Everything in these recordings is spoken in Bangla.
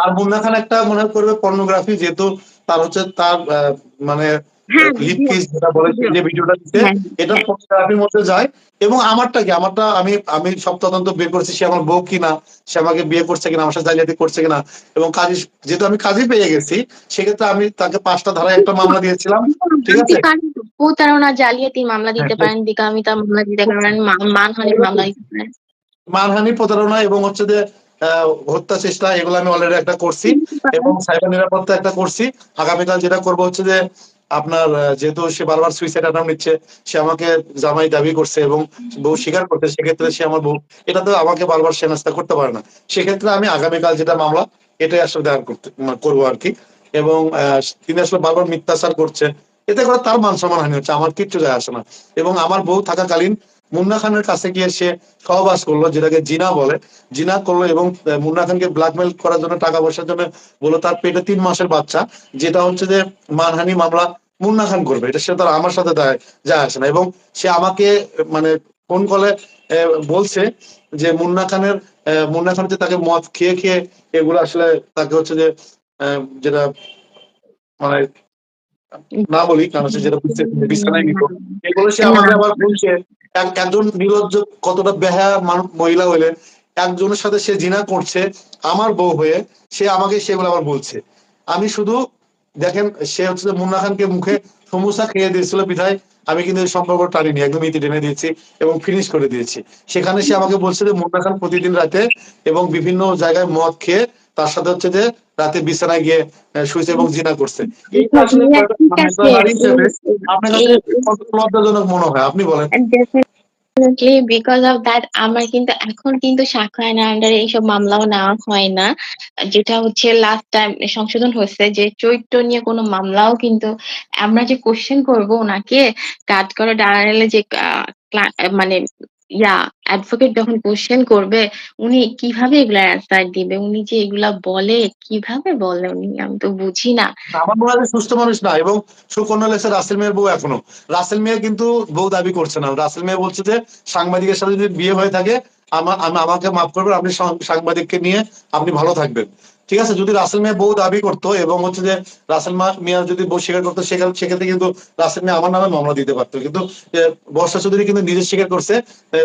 আর মুন্না খান একটা মনে করবে পর্নোগ্রাফি যেহেতু তার হচ্ছে তার মানে হ্যাঁ, যেটা যে ভিডিওটা দিতে হ্যাঁ, এটা হ্যাঁ। পর্নোগ্রাফির মধ্যে যায়। এবং আমারটা কি? আমারটা আমি আমি সব তদন্ত করেছি সে আমার বউ কিনা সে আমাকে বিয়ে করছে কিনা আমার সাথে জালিয়াতি করছে কিনা। এবং কাজী যেহেতু আমি কাজী পেয়ে গেছি সেক্ষেত্রে আমি তাকে পাঁচটা ধারায় একটা মামলা দিয়েছিলাম ঠিক আছে? প্রতারণা জালিয়াতি মামলা দিতে পারেন বিকামিতা মামলা দিতে পারেন মানহানির মামলা দিতে পারেন। মানহানি প্রতারণা এবং হচ্ছে যে হত্যা চেষ্টা, এগুলো আমি অলরেডি একটা করছি এবং সাইবার নিরাপত্তা একটা করছি। আগামীকাল যেটা করব হচ্ছে যে, আপনার যেহেতু সে বারবার সুইসাইড অ্যাটাম্প নিচ্ছে, সে আমাকে জামাই দাবি করছে এবং বউ স্বীকার করছে, সেক্ষেত্রে সে আমার বউ, এটা তো আমাকে বারবার সে নাস্তা করতে পারে না। সেক্ষেত্রে আমি আগামীকাল যেটা মামলা, এটাই আসলে দায়ের করতে করব আর কি। এবং তিনি আসলে বারবার মিথ্যাচার করছে, এতে করে তার মান সম্মান হানি হচ্ছে, আমার কিচ্ছু যায় আসে না। এবং আমার বউ থাকাকালীন মুন্না খানের কাছে গিয়ে সে সহবাস করল, যেটাকে জিনা বলে। জিনা করল এবং মুন্না খানকে ব্ল্যাকমেল করার জন্য, টাকা পয়সার জন্য বলো তার পেটে তিন মাসের বাচ্চা। যেটা হচ্ছে যে, মানহানি মামলা মুন্না খান করবে। এটা সে তার আমার সাথে যায় আসে না। এবং সে আমাকে মানে ফোন কলে বলছে যে, মুন্না খানের মুন্না খান যে তাকে মদ খেয়ে খেয়ে এগুলো আসলে তাকে হচ্ছে যে যেটা মানে না বলি, কারণ নিত এগুলো সে আমাকে আবার বলছে একজন নির্লজ্জ কতটা মানু- মহিলা হইলে, একজনের সাথে সে জিনা করছে, আমার বউ হয়ে, সে আমাকে সেগুলো আবার বলছে। আমি শুধু, দেখেন, সে হচ্ছে মুন্না খানকে মুখে সমোসা খেয়ে দিয়েছিল বিধায়, আমি কিন্তু সম্পর্ক টানিনি, একদম ইতি টেনে দিয়েছি এবং ফিনিশ করে দিয়েছি। সেখানে সে আমাকে বলছে যে, মুন্না খান প্রতিদিন রাতে এবং বিভিন্ন জায়গায় মদ খেয়ে তার সাথে হচ্ছে যে রাতে বিছানায় গিয়ে শুয়েছে এবং জিনা করছে। আপনার কাছে লজ্জাজনক মনে হয়? আপনি বলেন। বিকজ অফ দ্যাট আমার কিন্তু এখন কিন্তু সাক্ষ্য আইনের আন্ডারে এইসব মামলাও নেওয়া হয় না। যেটা হচ্ছে লাস্ট টাইম সংশোধন হয়েছে যে চরিত্র নিয়ে কোনো মামলাও কিন্তু আমরা যে কোশ্চেন করব ওনাকে কাজ করে দাঁড়ালে যে মানে ইয়া অ্যাডভোকেট যখন কোশ্চেন করবে, উনি কীভাবে এগুলা অ্যান্সার দিবে? উনি যে এগুলা বলে, কীভাবে বলে উনি? আমি তো বুঝি না। আমার মনে সুস্থ মানুষ না, এবং সুকন্যা লেগেছে রাসেল মেয়ের বউ এখনও। রাসেল মেয়ে কিন্তু বউ দাবি করছে না। রাসেল মেয়ে বলছে যে, সাংবাদিকের সাথে যদি বিয়ে হয়ে থাকে আমাকে মাফ করবেন, আপনি সাংবাদিককে নিয়ে আপনি ভালো থাকবেন। ঠিক আছে, যদি রাসেল মেয়ে বউ দাবি করতো এবং হচ্ছে যে রাসেল মিয়া যদি বউ স্বীকার করতো, সেখানে সেক্ষেত্রে কিন্তু রাসেল মেয়ে আমার নামে মামলা দিতে পারতো। কিন্তু বর্ষা চৌধুরী কিন্তু নিজে স্বীকার করছে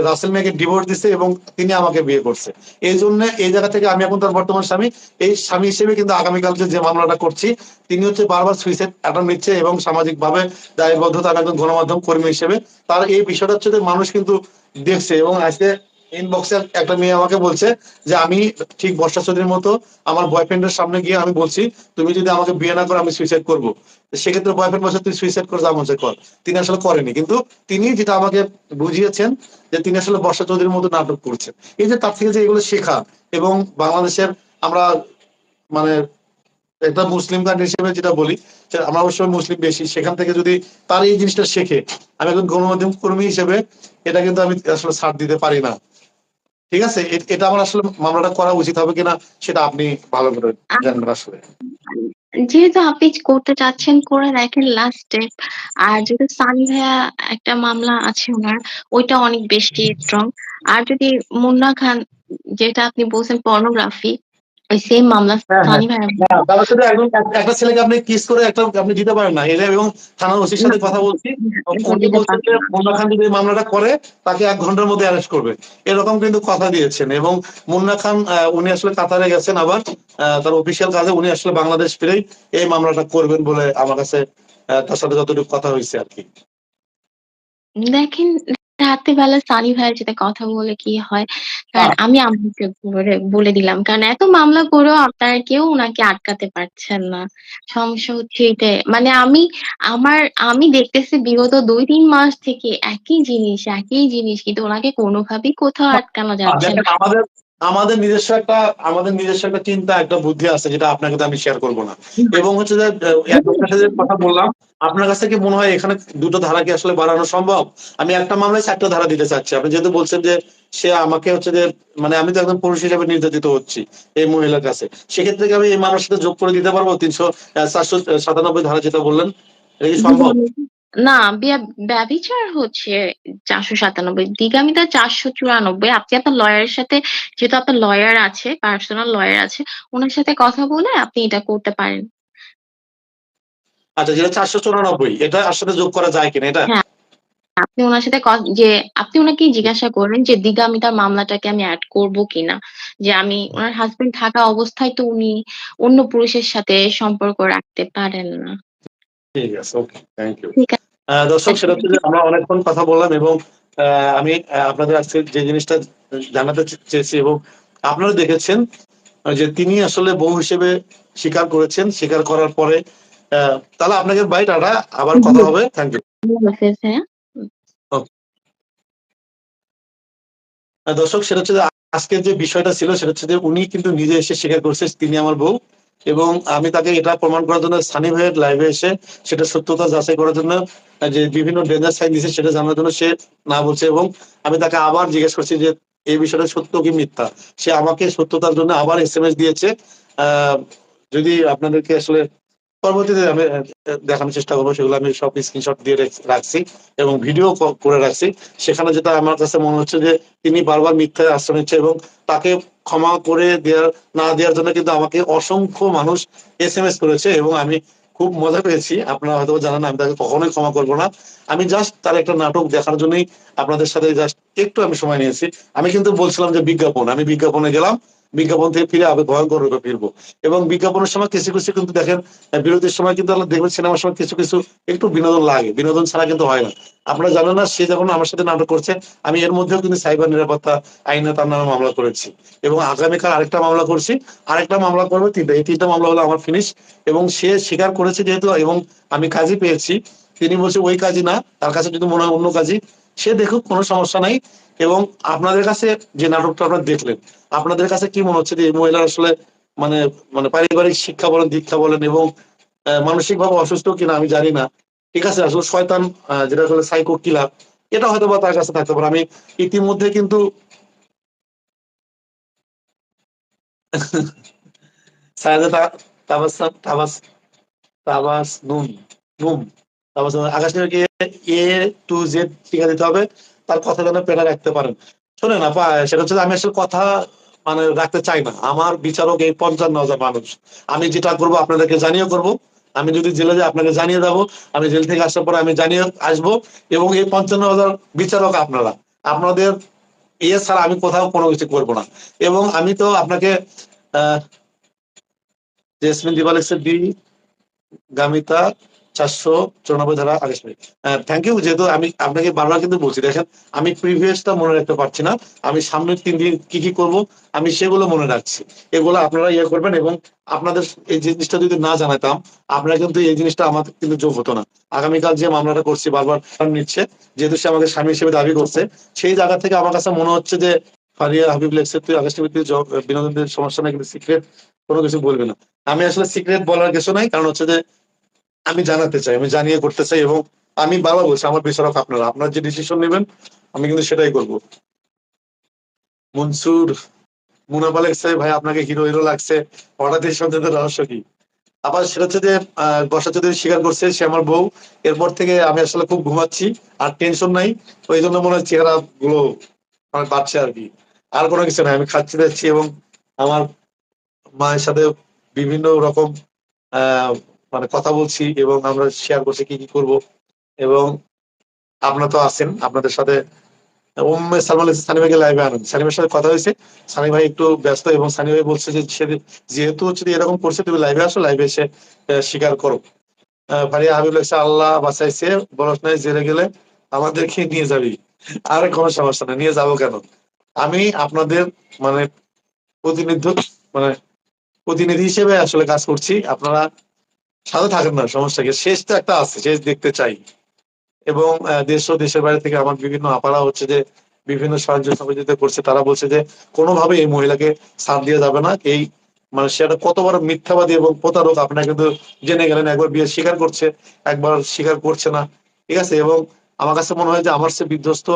রাসেল মেয়েকে ডিভোর্স দিচ্ছে এবং তিনি আমাকে বিয়ে করছে। এই জন্য এই জায়গা থেকে আমি এখন তার বর্তমান স্বামী। এই স্বামী হিসেবে কিন্তু আগামীকাল যে মামলাটা করছি, তিনি হচ্ছে বারবার সুইসাইড অ্যাটেম্প নিচ্ছে এবং সামাজিক ভাবে দায়বদ্ধতা একজন গণমাধ্যম কর্মী হিসেবে। তার এই বিষয়টা হচ্ছে মানুষ কিন্তু দেখছে এবং আজকে ইনবক্সে একটা মেয়ে আমাকে বলছে যে, আমি ঠিক বর্ষা চৌধুরীর মতো আমার বয়ফ্রেন্ডের সামনে গিয়ে আমি বলছি, তুমি যদি আমাকে বিয়ে না করো, আমি সুইসাইড করব। সেক্ষেত্রে বয়ফ্রেন্ড বলছে, তুই সুইসাইড করে, যা মন কর। তিনি আসলে করেনি। কিন্তু তিনি যেটা আমাকে বুঝিয়েছেন যে, তিনি আসলে বর্ষা চৌধুরীর মতো নাটক করছেন। এই যে তার থেকে যে এগুলো শেখা এবং বাংলাদেশের আমরা মানে একটা মুসলিম কান্ট্রি হিসেবে যেটা বলি আমরা অবশ্যই মুসলিম বেশি, সেখান থেকে যদি তার এই জিনিসটা শেখে, আমি একজন গণমাধ্যম কর্মী হিসেবে, এটা কিন্তু আমি আসলে ছাড় দিতে পারি না। ঠিক আছে? এটা আমার আসলে মামলাটা করা উচিত হবে কিনা সেটা আপনি ভালো করে জানবেন আসলে। যেহেতু আপনি করতে চাচ্ছেন করে দেখেন লাস্ট স্টেপ আর যেহেতু সানি ভাইয়া একটা মামলা আছে ওনার ওইটা অনেক বেশি স্ট্রং আর যদি মুন্না খান যেটা আপনি বলছেন পর্নোগ্রাফি ওই সেম মামলা হ্যাঁ, হ্যাঁ। একজন একটা ছেলেকে আপনি কিস করে একটা আপনি দিতে পারেন না। এবং থানার ওসির সাথে কথা বলছি। উনি বলছেন যে মুন্না খান যদি মামলাটা করে তাকে এক ঘণ্টার মধ্যে অ্যারেস্ট করবে। এরকম কিন্তু কথা দিয়েছেন এবং মুন্না খান উনি আসলে কাতারে গেছেন আবার। তার অফিসিয়াল কাজে উনি আসলে বাংলাদেশ ফিরেই এই মামলাটা করবেন বলে আমার কাছে তার সাথে যতটুকু কথা হয়েছে আর কি। দেখেন রাত্রিবেলা সানি ভাইয়ের সাথে কথা বলে কি হয় কারণ হ্যাঁ। আমি আমাকে বলে- বলে দিলাম কারণ এত মামলা করেও আপনারা কেউ ওনাকে আটকাতে পারছেন না। সমস্যা হচ্ছে এটাই। মানে আমি আমার আমি দেখতেছি বিগত দুই তিন মাস থেকে একই জিনিস একই জিনিস কিন্তু ওনাকে কোনোভাবেই কোথাও আটকানো যাচ্ছে না। আমাদের আমাদের নিজস্ব একটা, আমাদের নিজস্ব একটা চিন্তা, একটা বুদ্ধি আছে যেটা আপনাকে আমি শেয়ার করব না। এবং হচ্ছে যে সাথে কথা বললাম, আপনার কাছে কি মনে হয় এখানে দুটো ধারা কি আসলে বাড়ানো সম্ভব? আমি একটা মামলায় চারটা ধারা দিতে চাচ্ছি। আপনি যেহেতু বলছেন যে সে আমাকে হচ্ছে যে মানে আমি তো একজন পুরুষ হিসেবে নির্যাতিত হচ্ছি এই মহিলার কাছে। সেক্ষেত্রে আমি এই মামলার সাথে যোগ করে দিতে পারব? তিনশো চারশো সাতানব্বই ধারা যেটা বললেন, এটা কি সম্ভব? না বিয়া- ব্যভিচার হচ্ছে চারশো সাতানব্বই। দিগামিতা চারশো চুরানব্বই। আপনি আপনার লয়ারের সাথে যেহেতু আপনার লয়ার আছে পার্সোনাল লয়ার আছে ওনার সাথে কথা বলে আপনি এটা করতে পারেন। আচ্ছা যেটা চারশো চুরানব্বই এটা আসলে যোগ করা যায় কিনা এটা? হ্যাঁ। আপনি ওনার সাথে যে আপনি ওনাকে জিজ্ঞাসা করবেন যে দিগামিতার মামলাটাকে আমি অ্যাড করব কিনা? যে আমি ওনার হাজবেন্ড থাকা অবস্থায় তো উনি অন্য পুরুষের সাথে সম্পর্ক রাখতে পারেন না। ঠিক আছে ওকে থ্যাংক ইউ দর্শক সেটা হচ্ছে যে আমরা অনেকক্ষণ কথা বললাম এবং আমি আপনাদের আজকে যে জিনিসটা জানাতে চেয়েছি এবং আপনারা দেখেছেন যে তিনি আসলে বউ হিসেবে স্বীকার করেছেন স্বীকার করার পরে তাহলে আপনাকে বাই টাটা আবার কথা হবে থ্যাংক ইউ দর্শক সেটা হচ্ছে যে আজকের যে বিষয়টা ছিল সেটা হচ্ছে যে উনি কিন্তু নিজে এসে স্বীকার করছে তিনি আমার বউ। এবং আমি তাকে এটা প্রমাণ করার জন্য সানি ভাইয়ের লাইভে এসে সেটা সত্যতা যাচাই করার জন্য যে বিভিন্ন ডেঞ্জার সাইন দিয়েছে সেটা জানার জন্য সে না বলছে এবং আমি তাকে আবার জিজ্ঞেস করছি যে এই বিষয়টা সত্য কি মিথ্যা? সে আমাকে সত্যতার জন্য আবার এস দিয়েছে। যদি আপনাদেরকে আসলে পরবর্তীতে আমি দেখানোর চেষ্টা করব, সেগুলো আমি সব স্ক্রিনশট দিয়ে রাখছি এবং ভিডিও করে রাখছি। সেখানে যেটা আমার কাছে মনে হচ্ছে যে, তিনি বারবার মিথ্যা আশ্রয় নিচ্ছে এবং তাকে ক্ষমা করে দেওয়ার না দেওয়ার জন্য কিন্তু আমাকে অসংখ্য মানুষ এস এম এস করেছে এবং আমি খুব মজা পেয়েছি। আপনারা হয়তো জানেন আমি তাকে কখনোই ক্ষমা করব না। আমি জাস্ট তার একটা নাটক দেখার জন্যই আপনাদের সাথে জাস্ট একটু আমি সময় নিয়েছি। আমি কিন্তু বলছিলাম যে বিজ্ঞাপন, আমি বিজ্ঞাপনে গেলাম। বিজ্ঞাপন থেকে ফিরে আবার ভয়ঙ্কর রূপে ফিরবো। এবং বিজ্ঞাপনের সময় কিছু কিছু কিন্তু দেখেন বিরতির সময় কিন্তু আমরা দেখবেন সিনেমার সময় কিছু কিছু একটু বিনোদন লাগে। বিনোদন ছাড়া কিন্তু হয় না। আপনারা জানেন না, সে যখন আমার সাথে নাটক করছে, আমি এর মধ্যেও কিন্তু সাইবার নিরাপত্তা আইনে তার নামে মামলা করেছি। এবং আগামীকাল আরেকটা মামলা করছি। আরেকটা মামলা করব, তিনটা এই তিনটা মামলা হলো আমার ফিনিশ এবং সে স্বীকার করেছে যেহেতু, এবং আমি কাজই পেয়েছি। তিনি বলছে ওই কাজই না, তার কাছে যদি মনে হয় অন্য কাজই, সে দেখুক, কোনো সমস্যা নাই। এবং আপনাদের কাছে যে নাটকটা আপনারা দেখলেন, আপনাদের কাছে কি মনে হচ্ছে যে এই মহিলা আসলে মানে মানে পারিবারিক শিক্ষা বলেন, দীক্ষা বলেন এবং মানসিক ভাবে অসুস্থ কিনা আমি জানি না। ঠিক আছে, আসলে শয়তান যেটা আসলে সাইকো কিলার এটা হয়তো বা তার কাছে থাকতে পারে। আমি ইতিমধ্যে কিন্তু সায়দা তা- তাবাস তাবাস নুন। তাবাস আকাশকে এ টু জেড শিখা দিতে হবে, তার কথা যেন পেটা রাখতে পারেন। শোনেন আপা, সেটা হচ্ছে আমি আসলে কথা মানে রাখতে চাই না। আমার বিচারক এই পঞ্চান্ন হাজার মানুষ। আমি যেটা করব আপনাদেরকে জানিয়ে করব। আমি যদি জেলে যাই, আপনাকে জানিয়ে দেবো। আমি জেল থেকে আসার পরে আমি জানিয়ে আসব। এবং এই পঞ্চান্ন হাজার বিচারক আপনারা, আপনাদের ইয়ে ছাড়া আমি কোথাও কোনো কিছু করব না। এবং আমি তো আপনাকে, আহ জেসমিন দিবালেক্সের বি গামিতা চারশো চৌরানব্বই ধারা আঠাশ মিনিট থ্যাংক ইউ যেহেতু আমি আপনাকে বারবার কিন্তু বলছি, দেখেন, আমি প্রিভিয়াসটা মনে রাখতে পারছি না, আমি সামনের তিন দিন কি কি করব, আমি সেগুলো মনে রাখছি। এগুলো আপনারা ইয়ে করবেন এবং আপনাদের এই জিনিসটা যদি না জানাতাম, আপনারা কিন্তু এই জিনিসটা আমাদের কিন্তু যোগ হতো না। আগামীকাল যে মামলাটা করছি, বারবার নিচ্ছে, যেহেতু সে আমাকে স্বামী হিসেবে দাবি করছে, সেই জায়গা থেকে আমার কাছে মনে হচ্ছে যে, ফারিয়া হাবিব লেখছে, তুই আকাশ টিভিতে বিনোদনের সমস্যা নাই, কিন্তু সিক্রেট কোনো কিছু বলবে না। আমি আসলে সিক্রেট বলার কিছু নাই, কারণ হচ্ছে যে আমি জানাতে চাই, আমি জানিয়ে করতে চাই এবং আমি বাবা বলছি, আমার বিচারক আপনারা, আপনার যে ডিসিশন নেবেন, আমি কিন্তু সেটাই করব। মনসুর মুনাফা ভাই, আপনাকে হিরো হিরো লাগছে। হঠাৎ এই সন্তানের রহস্য কি? আবার সেটা হচ্ছে যে বর্ষা চৌধুরী স্বীকার করছে, সে আমার বউ। এরপর থেকে আমি আসলে খুব ঘুমাচ্ছি, আর টেনশন নাই। তো ওই জন্য মনে হয় চেহারা গুলো বাড়ছে আর কি। আর কোনো কিছু নাই, আমি খাচ্ছি যাচ্ছি এবং আমার মায়ের সাথে বিভিন্ন রকম মানে কথা বলছি এবং আমরা শেয়ার করছি কি কি করব। এবং আপনারা তো আছেন, আপনাদের সাথে উম্মে সালমান সানি ভাইকে লাইভে আনুন। সাথে কথা হয়েছে সানি ভাই একটু ব্যস্ত এবং সানি ভাই বলছে যে যেহেতু হচ্ছে যে এরকম করছে, তুমি লাইভে আসো লাইভে এসে স্বীকার করো। হাবিব আল্লাহ বাঁচাইছে নাই, জেলে গেলে আমাদেরকে নিয়ে যাবি। আর কোনো সমস্যা নেই, নিয়ে যাব কেন? আমি আপনাদের মানে প্রতিনিধি মানে প্রতিনিধি হিসেবে আসলে কাজ করছি। আপনারা সাথে থাকেন না, সমস্যা কি? শেষ একটা আছে, শেষ দেখতে চাই। এবং দেশ ও দেশের বাইরে থেকে আমার বিভিন্ন আপারা হচ্ছে যে, বিভিন্ন সাহায্য সহযোগিতা করছে। তারা বলছে যে কোনোভাবে এই মহিলাকে ছাড় দিয়ে যাবে না। এই মানে সেটা কত বড় মিথ্যাবাদী এবং প্রতারক আপনারা কিন্তু জেনে গেলেন, একবার বিয়ে স্বীকার করছে, একবার স্বীকার করছে না। ঠিক আছে? এবং আমার কাছে মনে হয় যে, আমার সে বিধ্বস্ত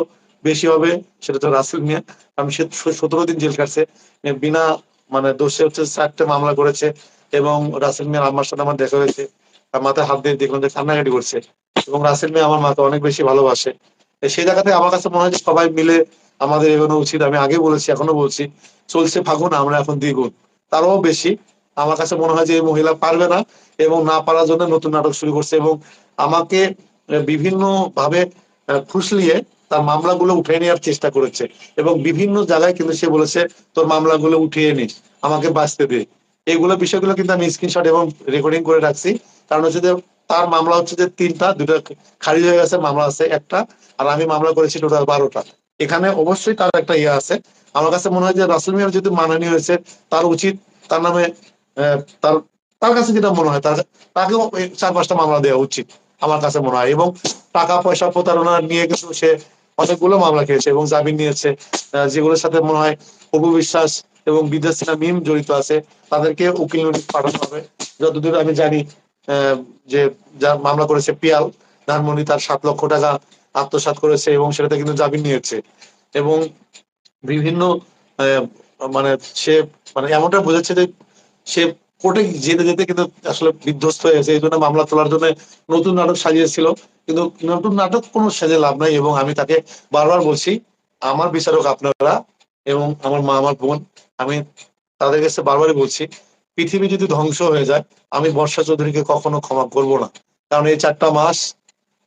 বেশি হবে, সেটা তো রাসেল মিয়া। কারণ সে সতেরো দিন জেল কাটছে বিনা মানে দোষে হচ্ছে, চারটে মামলা করেছে। এবং রাসেল মিয়ার আমার সাথে আমার দেখা হয়েছে। তার মাথায় হাত দিয়ে দেখলাম যে কান্নাকাটি করছে। এবং রাসেল মেয়ে আমার মাকে অনেক বেশি ভালোবাসে। সেই জায়গাতে আমার কাছে মনে হয় সবাই মিলে আমাদের এগোনো উচিত। আমি আগে বলেছি, এখনও বলছি, চলছে ফাগুন, আমরা এখন দ্বিগুণ। তারও বেশি আমার কাছে মনে হয় যে এই মহিলা পারবে না এবং না পারার জন্য নতুন নাটক শুরু করছে এবং আমাকে বিভিন্ন ভাবে ফুসলিয়ে তার মামলাগুলো উঠিয়ে নেওয়ার চেষ্টা করেছে। এবং বিভিন্ন জায়গায় কিন্তু সে বলেছে, তোর মামলাগুলো উঠিয়ে নিস, আমাকে বাঁচতে দে। এইগুলো বিষয়গুলো কিন্তু আমি স্ক্রিনশট এবং রেকর্ডিং করে রাখছি। কারণ হচ্ছে যে তার মামলা হচ্ছে যে তিনটা দুটো খারিজ হয়ে গেছে, মামলা আছে একটা, আর আমি মামলা করেছি টোটাল বারোটা। এখানে অবশ্যই তার একটা ইয়ে আছে। আমার কাছে মনে হয় যে রাসেল মিয়ার যদি মানহানি হয়েছে, তার উচিত তার নামে তার তার কাছে যেটা মনে হয়, তার তাকেও চার পাঁচটা মামলা দেওয়া উচিত আমার কাছে মনে হয়। এবং টাকা পয়সা প্রতারণা নিয়ে কিন্তু সে অনেকগুলো মামলা খেয়েছে এবং জামিন নিয়েছে। যেগুলোর সাথে মনে হয় অপু বিশ্বাস এবং বিদেশ সিনা মিম জড়িত আছে, তাদেরকে উকিল নোটিশ পাঠানো হবে। যতদূর আমি জানি যে যা মামলা করেছে পিয়াল, ধানমন্ডি তার সাত লক্ষ টাকা আত্মসাৎ করেছে এবং সেটাতে কিন্তু জামিন নিয়েছে। এবং বিভিন্ন মানে সে মানে এমনটা বোঝাচ্ছে যে সে কোর্টে যেতে যেতে কিন্তু আসলে বিধ্বস্ত হয়েছে এই জন্য মামলা তোলার জন্য নতুন নাটক সাজিয়েছিল। কিন্তু নতুন নাটক কোনো সেজে লাভ নাই এবং আমি তাকে বারবার বলছি, আমার বিচারক আপনারা এবং আমার মা, আমার বোন, আমি তাদের কাছে বারবারই বলছি, পৃথিবী যদি ধ্বংস হয়ে যায়, আমি বর্ষা চৌধুরীকে কখনো ক্ষমা করব না। কারণ এই চারটা মাস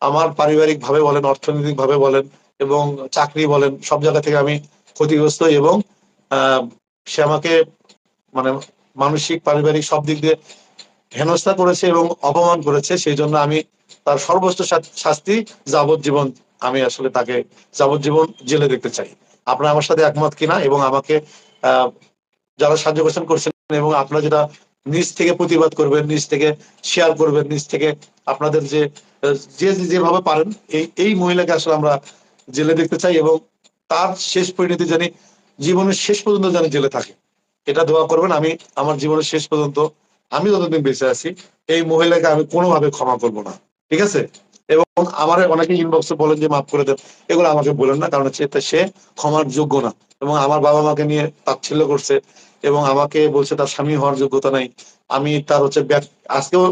আমার পারিবারিক ভাবে বলেন অর্থনৈতিক ভাবে বলেন এবং চাকরি বলেন, সব জায়গা থেকে আমি ক্ষতিগ্রস্ত এবং সে আমাকে মানে মানসিক, পারিবারিক সব দিক দিয়ে হেনস্থা করেছে এবং অপমান করেছে। সেই জন্য আমি তার সর্বোচ্চ শাস্তি যাবজ্জীবন আমি আসলে তাকে যাবজ্জীবন জেলে দেখতে চাই। আপনারা আমার সাথে একমত কিনা এবং আমাকে যারা সাহায্য করছেন করছেন এবং আপনারা যেটা নিজ থেকে প্রতিবাদ করবেন, নিজ থেকে শেয়ার করবেন, নিজ থেকে আপনাদের যে যে যেভাবে পারেন, এই এই মহিলাকে আসলে আমরা জেলে দেখতে চাই এবং তার শেষ পরিণতি জানি জীবনের শেষ পর্যন্ত জানি জেলে থাকে। এটা দোয়া করবেন, আমি আমার জীবনের শেষ পর্যন্ত, আমি যতদিন বেঁচে আছি, এই মহিলাকে আমি কোনোভাবে ক্ষমা করব না। ঠিক আছে? এবং আমার অনেকে ইনবক্সে বলেন যে, মাফ করে দেন। এগুলো আমাকে বলেন না, কারণ হচ্ছে সে ক্ষমার যোগ্য না। এবং আমার বাবা মাকে নিয়ে তাচ্ছিল্য করছে এবং আমাকে বলছে, তার স্বামী হওয়ার যোগ্যতা নাই। আমি তার হচ্ছে আজকেও,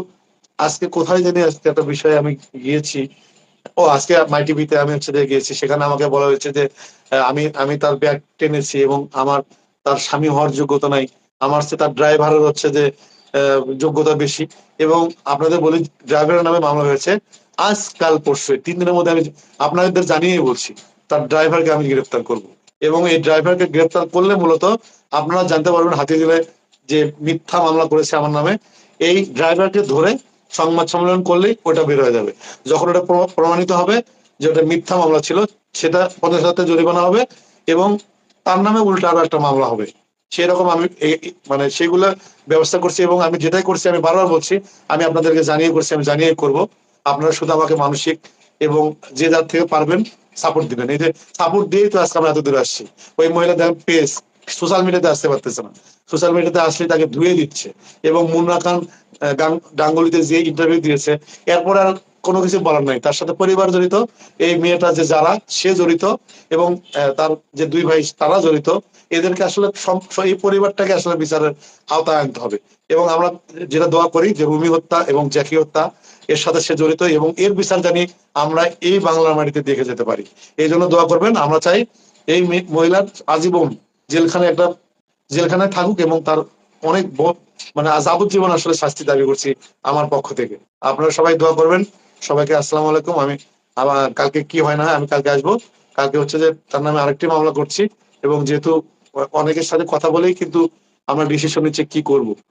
আজকে কোথায় জানি আজকে একটা বিষয়ে আমি গিয়েছি। ও, আজকে মাই টিভিতে আমি হচ্ছে গিয়েছি, সেখানে আমাকে বলা হয়েছে যে আমি আমি তার ব্যাগ টেনেছি এবং আমার তার স্বামী হওয়ার যোগ্যতা নাই। আমার সে তার ড্রাইভারের হচ্ছে যে যোগ্যতা বেশি। এবং আপনাদের বলি ড্রাইভারের নামে মামলা হয়েছে। আজ কাল পরশু তিন দিনের মধ্যে আমি আপনাদের জানিয়ে বলছি, তার ড্রাইভারকে আমি গ্রেফতার করব। এবং এই ড্রাইভারকে গ্রেফতার করলে মূলত আপনারা জানতে পারবেন হাতি দিলে যে মিথ্যা মামলা করেছে আমার নামে, এই ড্রাইভারকে ধরে সংবাদ সম্মেলন করলেই ওটা বের হয়ে যাবে। যখন ওটা প্রমাণিত হবে যে ওটা মিথ্যা মামলা ছিল, সেটা পঞ্চাশ হাজার জরিমানা হবে এবং তার নামে উল্টা আরও একটা মামলা হবে। সেরকম আমি মানে সেগুলো ব্যবস্থা করছি এবং আমি যেটাই করছি, আমি বারবার বলছি, আমি আপনাদেরকে জানিয়ে করছি, আমি জানিয়ে করব। আপনারা শুধু আমাকে মানসিক এবং যে যার থেকে পারবেন সাপোর্ট দিবেন। এই যে সাপোর্ট দিয়েই তো আজকে আমরা এত দূরে আসছি। ওই মহিলা দেখেন পেজ সোশ্যাল মিডিয়াতে আসতে পারতেছে না। সোশ্যাল মিডিয়াতে আসলে তাকে ধুয়ে দিচ্ছে। এবং মুন্না খান গাঙ্গুলিতে যে ইন্টারভিউ দিয়েছে, এরপর আর কোনো কিছু বলার নাই। তার সাথে পরিবার জড়িত, এই মেয়েটা যে যারা, সে জড়িত এবং তার যে দুই ভাই, তারা জড়িত। এদেরকে আসলে এই পরিবারটাকে আসলে বিচারের আওতায় আনতে হবে। এবং আমরা যেটা দোয়া করি যে রুমি হত্যা এবং জ্যাকি হত্যা এর সাথে সে জড়িত এবং এর বিচার জানি আমরা এই বাংলার মাটিতে দেখে যেতে পারি। এই জন্য দোয়া করবেন, আমরা চাই এই মহিলার আজীবন জেলখানে একটা জেলখানায় থাকুক এবং তার অনেক মানে যাবজ্জীবন আসলে শাস্তি দাবি করছি আমার পক্ষ থেকে। আপনারা সবাই দোয়া করবেন। সবাইকে আসসালামু আলাইকুম। আমি আবার কালকে কি হয় না আমি কালকে আসব। কালকে হচ্ছে যে তার নামে আরেকটি মামলা করছি এবং যেহেতু অনেকের সাথে কথা বলেই কিন্তু আমরা ডিসিশন নিচ্ছে কি করব।